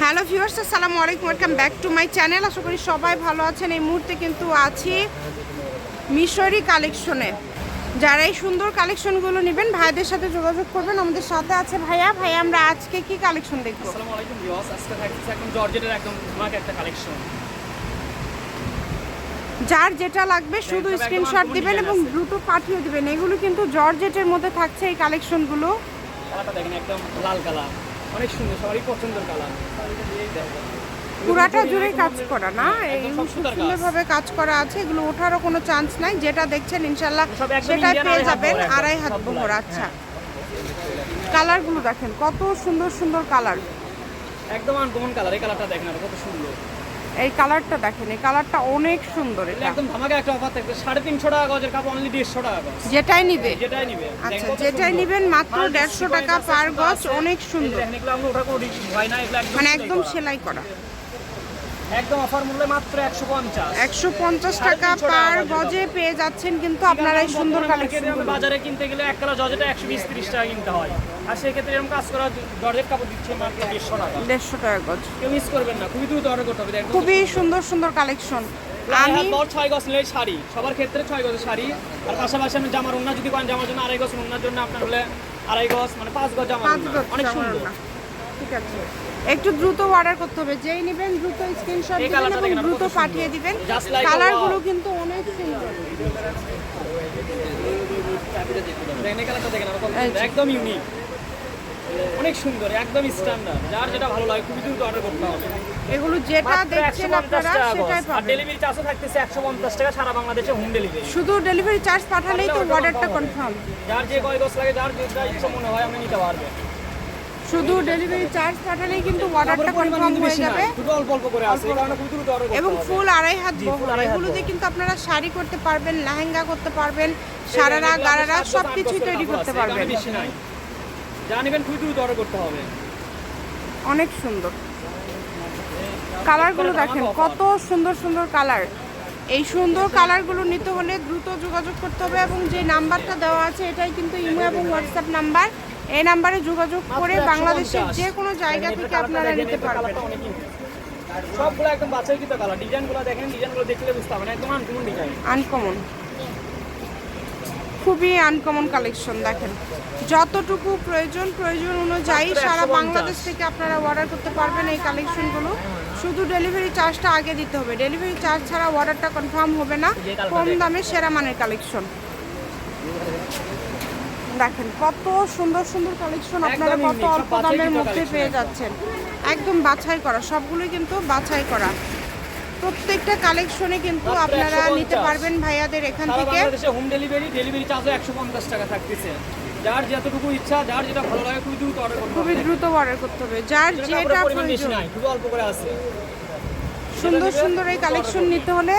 Hello viewers আসসালামু আলাইকুম welcome back to my channel. আশা করি সবাই ভালো আছেন। এই মুহূর্তে কিন্তু আছি মিশরি কালেকশনে। যারা এই সুন্দর কালেকশনগুলো নেবেন ভাইদের সাথে যোগাযোগ করবেন। আমাদের সাথে আছে ভাইয়া। ভাইয়া আমরা আজকে কি কালেকশন দেখব? আসসালামু আলাইকুম ভিউয়ার্স। আজকে থাকছে একদম জর্জেটের একদম ধামাক একটা কালেকশন। যার যেটা লাগবে শুধু স্ক্রিনশট দিবেন এবং। দ্রুত পাঠিয়ে দিবেন। এগুলো কিন্তু জর্জেটের মধ্যে থাকছে এই কালেকশনগুলো। কালারটা দেখেন একদম লাল কালার। অনেক সুন্দর সবারই পছন্দের কালার। পুরাটা জুড়ে কাজ করা না? কাজ। সুন্দরভাবে কাজ করা আছে এগুলো ওঠারও কোনো চান্স নাই। যেটা দেখছেন ইনশাল্লাহ সেটা সেটাই পেয়ে যাবেন আড়াই হাত বহর আচ্ছা। কালারগুলো দেখেন কত সুন্দর সুন্দর কালার একদম আনকমন কালার এই কালারটা দেখেন কত সুন্দর। এই কালারটা দেখেন এই কালারটা অনেক সুন্দর এটা। একদম ধামাকা একটা অফার থাকবে। সাড়ে তিনশো টাকা গজের কাপ অনলি দেড়শো টাকা গজ। যেটাই নিবে। যেটাই নিবে। আচ্ছা যেটাই নিবেন মাত্র দেড়শো টাকা পার গজ অনেক সুন্দর। এগুলো আমরা ওঠা কোনো ভয় না এগুলো একদম মানে একদম সেলাই করা। একদম অফার মূল্যে মাত্র একশো পঞ্চাশ। একশো পঞ্চাশ টাকা পার গজে পেয়ে যাচ্ছেন কিন্তু আপনারা এই সুন্দর কালেকশন বাজারে কিনতে গেলে এক কালার জজেটা একশো বিশ তিরিশ টাকা কিনতে হয়। আর সেক্ষেত্রে এরকম কাজ করা জর্জের কাপড় দিচ্ছে মাত্র দেড়শো টাকা। দেড়শো টাকা গজ। কেউ মিস করবেন না খুবই দ্রুত অর্ডার করতে হবে খুবই সুন্দর। সুন্দর কালেকশন। আমি আমি ছয় গজ নিলে শাড়ি সবার ক্ষেত্রে ছয় গজের শাড়ি। আর পাশাপাশি আপনি জামার যদি পান জামার জন্য আড়াই গজ ওন্নার জন্য আপনার হলে আড়াই গজ মানে পাঁচ গজ। গজ অনেক সুন্দর। ঠিক আছে। একটু দ্রুত অর্ডার করতে হবে। যেই নেবেন দ্রুত স্ক্রিনশট দিবেন এবং দ্রুত পাঠিয়ে দিবেন। কালারগুলো কিন্তু অনেক সুন্দর। একদম ইউনিক অনেক সুন্দর একদম স্ট্যান্ডার্ড যার যেটা ভালো লাগে খুবই দ্রুত অর্ডার করতে হবে। এগুলো যেটা দেখছেন আপনারা সেটাই। আর পাবেন। ডেলিভারি চার্জও থাকতেছে একশো পঞ্চাশ টাকা সারা বাংলাদেশে হোম ডেলিভারি শুধু ডেলিভারি চার্জ পাঠালেই তো অর্ডারটা কনফার্ম যার যে কয় লাগে যার যেটা ইচ্ছা মনে হয় আপনি নিতে পারবেন শুধু ডেলিভারি চার্জ পাঠালেই কিন্তু অর্ডারটা কনফার্ম হয়ে যাবে। অল্প অল্প করে এবং ফুল আড়াই হাত জি, full বহর আড়াই হাত এগুলো দিয়ে কিন্তু আপনারা শাড়ি করতে পারবেন লেহেঙ্গা করতে পারবেন সারারা গারারা আপনার সাত সব কিছুই তৈরি করতে পারবেন। যা নেবেন খুবই দ্রুত অর্ডার করতে হবে। অনেক সুন্দর। কালারগুলো দেখেন কত সুন্দর সুন্দর কালার। এই সুন্দর কালারগুলো নিতে হলে দ্রুত যোগাযোগ করতে হবে এবং যে নাম্বারটা দেওয়া আছে এটাই কিন্তু ইমো এবং হোয়াটসঅ্যাপ নাম্বার। এই নাম্বারে যোগাযোগ করে বাংলাদেশের যে কোনো জায়গা থেকে আপনারা নিতে পারবেন। সবগুলো একদম বাছাইকৃত কালার। ডিজাইনগুলো দেখেন ডিজাইনগুলো দেখলে বুঝতে পারবেন একদম আনকমন ডিজাইন আনকমন খুবই আনকমন কালেকশন দেখেন। যতটুকু প্রয়োজন প্রয়োজন অনুযায়ী সারা বাংলাদেশ থেকে আপনারা অর্ডার করতে পারবেন এই কালেকশনগুলো শুধু ডেলিভারি চার্জটা আগে দিতে হবে। ডেলিভারি চার্জ ছাড়া অর্ডারটা কনফার্ম হবে না। কম দামে সেরা মানের কালেকশন দেখেন কত সুন্দর সুন্দর কালেকশন আপনারা কত অল্প দামের মধ্যে পেয়ে যাচ্ছেন। একদম বাছাই করা সবগুলোই কিন্তু বাছাই করা। প্রত্যেকটা কালেকশনে কিন্তু আপনারা নিতে পারবেন ভাইয়াদের এখান থেকে। হোম ডেলিভারি ডেলিভারি চার্জও একশো পঞ্চাশ টাকা থাকতেছে। যার যতটুকু ইচ্ছা যার যেটা ভালো লাগে খুবই দ্রুত অর্ডার করতে খুবই দ্রুত অর্ডার করতে হবে। যার যেটা প্রয়োজন। খুব অল্প করে আছে। সুন্দর সুন্দর এই কালেকশন নিতে হলে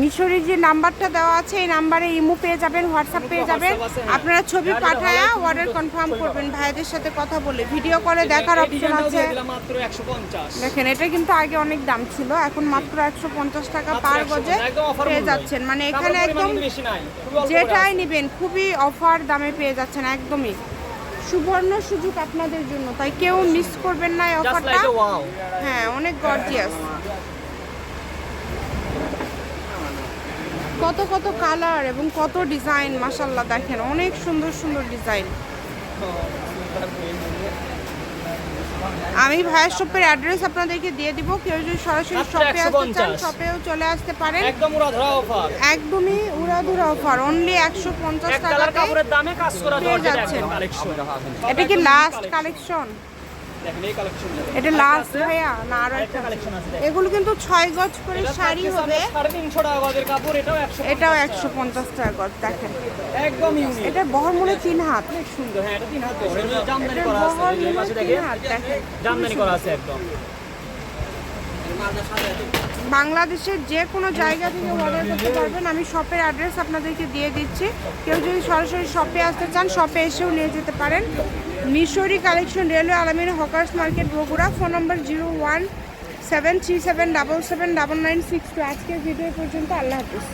মিশরের যে নাম্বারটা দেওয়া আছে এই নাম্বারে ইমো পেয়ে যাবেন হোয়াটসঅ্যাপ পেয়ে যাবেন। হ্যাঁ। আপনারা ছবি যার যেটা পাঠায়া অর্ডার কনফার্ম করবেন। ভাইদের সাথে কথা বলে। ভিডিও কলে দেখার অপশন আছে। দেখেন এটা কিন্তু আগে অনেক দাম ছিল এখন মাত্র একশো পঞ্চাশ টাকা পার 150 গজে পেয়ে যাচ্ছেন। মানে এখানে একদম যেটাই। নেবেন খুবই অফার দামে পেয়ে যাচ্ছেন একদমই। সুবর্ণ সুযোগ আপনাদের জন্য তাই কেউ মিস করবেন না অফারটা. হ্যাঁ অনেক গর্জিয়াস কত কত কালার এবং কত ডিজাইন মাশাল্লাহ দেখেন অনেক সুন্দর সুন্দর ডিজাইন। আমি ভাইয়ের শপের অ্যাড্রেস আপনাদেরকে দিয়ে দিব কেউ যদি সরাসরি শপে আসতে চান শপেও চলে আসতে পারেন। একদম উড়া ধরা অফার। একদমই উড়াধুরা অফার অনলি একশো পঞ্চাশ এক কালার কাপড়ের দামে কাজ করা যাচ্ছেন। এটা কি লাস্ট কালেকশন এটা লাস্ট ভাইয়া না আরও একটা কালেকশন আছে এগুলো কিন্তু ছয় গজ করে শাড়ি হবে। সাড়ে তিনশো টাকা গজের কাপড় এটাও একশো এটাও একশো পঞ্চাশ টাকা গজ দেখেন। একদম ইউনিক এটা বহর মনে তিন হাত। অনেক সুন্দর হ্যাঁ এটা তিন হাত। জামদানি করা আছে পাশে দেখেন। জামদানি করা আছে একদম। বাংলাদেশের যে কোনো জায়গা থেকে অর্ডার করতে পারবেন। আমি শপের অ্যাড্রেস আপনাদেরকে দিয়ে দিচ্ছি। কেউ যদি সরাসরি শপে আসতে চান শপে এসেও নিয়ে যেতে পারেন। Mishri collection railway Alamin hawkers market Bogura phone number zero one seven three seven double seven double nine six two আজকের ভিডিও পর্যন্ত, আল্লাহ হাফিজ।